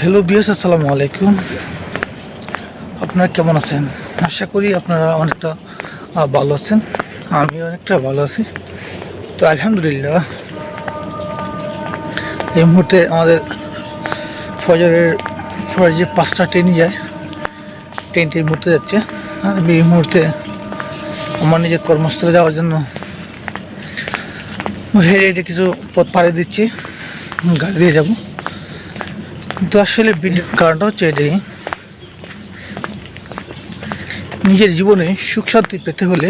Hello বিয়াস আসসালামু আলাইকুম। আপনারা কেমন আছেন? আশা করি আপনারা অনেকটা ভালো আছেন। আমি অনেকটা ভালো আছি। তো আলহামদুলিল্লাহ, এই মুহূর্তে আমাদের ফজরের ফজর পাঁচটা ট্রেন যায়। ট্রেনটির মুহূর্তে যাচ্ছে। আর এই মুহূর্তে আমার নিজের কর্মস্থলে যাওয়ার জন্য হেঁটে হেঁটে কিছু পথ পাড়ি দিচ্ছি। গাড়ি দিয়ে যাব। কিন্তু আসলে কারণটা হচ্ছে এটাই নিজের জীবনে সুখ শান্তি পেতে হলে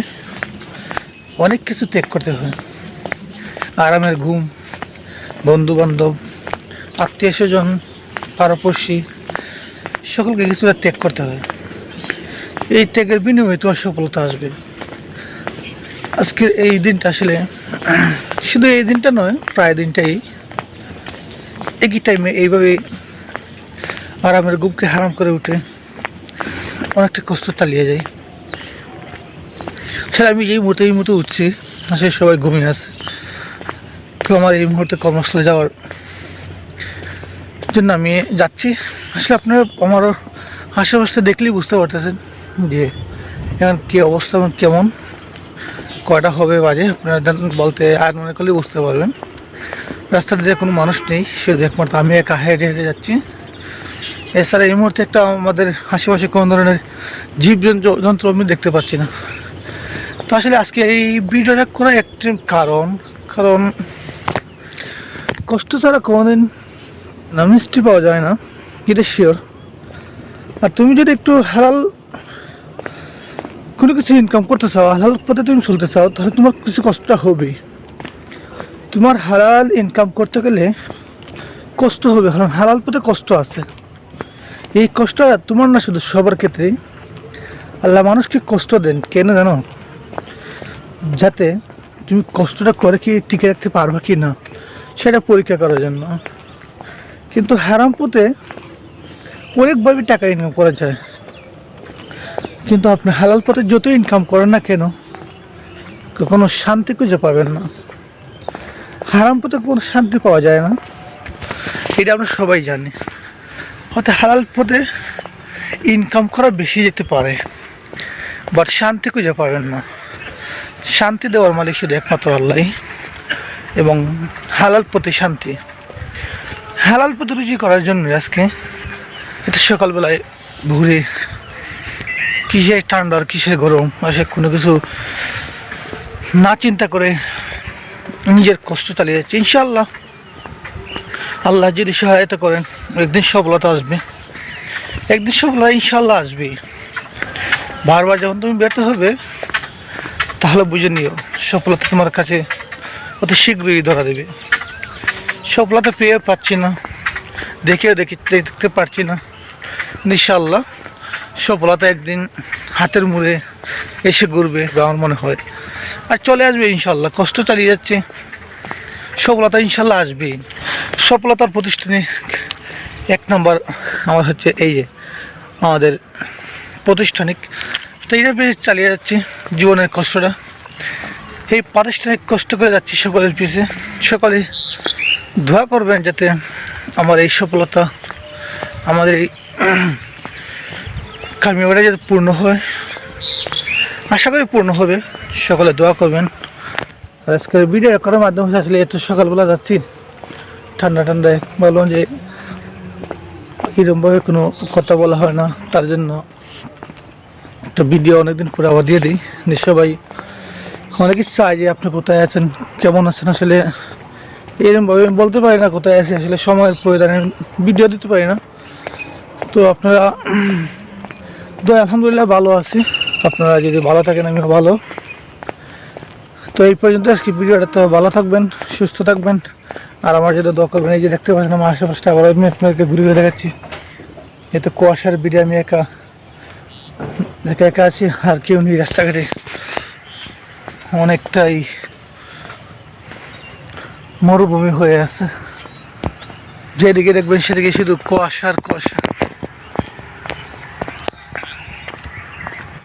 অনেক কিছু ত্যাগ করতে হয়। আরামের ঘুম বন্ধু বান্ধব আত্মীয় স্বজন, পাড়াপড়শি, সকলকে কিছুটা ত্যাগ করতে হয়। এই ত্যাগের বিনিময়ে তোমার সফলতা আসবে। আজকের এই দিনটা আসলে শুধু এই দিনটা নয়, প্রায় দিনটাই একই টাইমে এইভাবে আরামের গুমকে হারাম করে উঠে অনেকটা কষ্ট চালিয়ে যায় আসলে আমি এই মুহূর্তে এই মুহূর্তে উঠছি আসলে সবাই ঘুমিয়ে আছে। তো আমার এই মুহূর্তে কর্মস্থলে যাওয়ার জন্য আমি যাচ্ছি। আসলে আপনারা আমার আশেপাশে দেখলেই বুঝতে পারতেছেন যে এখন কী অবস্থা এবং কেমন, কয়টা হবে বাজে, আপনারা বলতে আর মনে করলে বুঝতে পারবেন। রাস্তাতে কোনো মানুষ নেই, শুধু একমাত্র আমি একা হেঁটে হেঁটে যাচ্ছি। এছাড়া এই মুহূর্তে একটা আমাদের আশেপাশে কোনো ধরনের জীব যন্ত্র আমি দেখতে পাচ্ছি না। তো আসলে আজকে এই ভিডিওটা করার একটি কারণ কারণ কষ্ট ছাড়া কোনোদিন না মিষ্টি পাওয়া যায় না, এটা শিওর আর তুমি যদি একটু হালাল কোনো কিছু ইনকাম করতে চাও, হালাল পথে তুমি চলতে চাও, তাহলে তোমার কিছু কষ্ট হবেই। তোমার হালাল ইনকাম করতে গেলে কষ্ট হবে, কারণ হালাল পথে কষ্ট আছে। এই কষ্টটা তোমার না শুধু সবার ক্ষেত্রেই। আল্লাহ মানুষকে কষ্ট দেন, কেন জানো? যাতে তুমি কষ্টটা করে কি টিকে রাখতে পারবা কি না, সেটা পরীক্ষা করার জন্য। কিন্তু হারাম পথে অনেকভাবে টাকা ইনকাম করা যায়। কিন্তু আপনি হালাল পথে যত ইনকাম করেন না কেন কোনো শান্তি খুঁজে পাবেন না। হারাম পথে কোনো শান্তি পাওয়া যায় না। এটা আমরা সবাই জানি। হয়তো হালাল পথে ইনকাম করা বেশি যেতে পারে বাট শান্তি খুঁজে পাবেন না। শান্তি দেওয়ার মালিক শুধু একমাত্র আল্লাহ এবং হালাল পথে শান্তি। হালাল পথে রুজি করার জন্য আজকে এটা সকালবেলায় ঘুরে কিসের ঠান্ডা আর কিসের গরম আসে কোনো কিছু না চিন্তা করে নিজের কষ্ট চালিয়ে যাচ্ছে ইনশাল্লাহ আল্লাহ যদি সহায়তা করেন, একদিন সফলতা আসবে। একদিন সফলতা ইনশাল্লাহ আসবেই। বারবার যখন তুমি ব্যর্থ হবে, তাহলে বুঝে নিও, সফলতা তোমার কাছে অতি শীঘ্রই ধরা দেবে। সফলতা পেয়ে পাচ্ছি না, দেখেও দেখি, দেখতে পারছি না। ইনশাল্লাহ সফলতা একদিন হাতের মুড়ে এসে ঘুরবে, আমার মনে হয়। আর চলে আসবে ইনশাল্লাহ কষ্ট চালিয়ে যাচ্ছে। সফলতা ইনশাল্লাহ আসবেই সফলতার প্রতিষ্ঠানে এক নম্বর আমার হচ্ছে এই যে আমাদের প্রতিষ্ঠানিক। তো এইভাবে চালিয়ে যাচ্ছি জীবনের কষ্টটা। এই প্রাতিষ্ঠানিক কষ্ট করে যাচ্ছি সকলের পিছিয়ে সকলে দোয়া করবেন যাতে আমার এই সফলতা আমাদের এই কামিয়াবিটা যাতে পূর্ণ হয়। আশা করি পূর্ণ হবে। সকলে দোয়া করবেন। আর আজকের ভিডিও করার মাধ্যমে আসলে এত সকালবেলা যাচ্ছি। ঠান্ডা ঠান্ডায় বললাম যে এরকমভাবে কোনো কথা বলা হয় না, তার জন্য একটা ভিডিও অনেকদিন পরে আবার দিয়ে দিই। যে সবাই অনেকে চাই যে আপনি কোথায় আছেন, কেমন আছেন আসলে? এরকমভাবে আমি বলতে পারি না কোথায় আছে, আসলে সময়ের প্রয়োজনে ভিডিও দিতে পারি না। তো আপনারা, তো আলহামদুলিল্লাহ ভালো আছি। আপনারা যদি ভালো থাকেন, আমিও ভালো। তো এই পর্যন্ত আজকে ভিডিওটা, তো ভালো থাকবেন, সুস্থ থাকবেন। আর আমার যেটা দোয়া করবেন, এই যে দেখতে পাচ্ছেন আমার আশেপাশটা, আবার আমি আপনাদেরকে ঘুরে ঘুরে দেখাচ্ছি। এ তো কুয়াশার ভিডিও আমি একা একা একা আছি, আর কেউ নেই রাস্তাঘাটে। অনেকটাই মরুভূমি হয়ে আছে। যেদিকে দেখবেন, সেদিকে শুধু কুয়াশার কুয়াশা।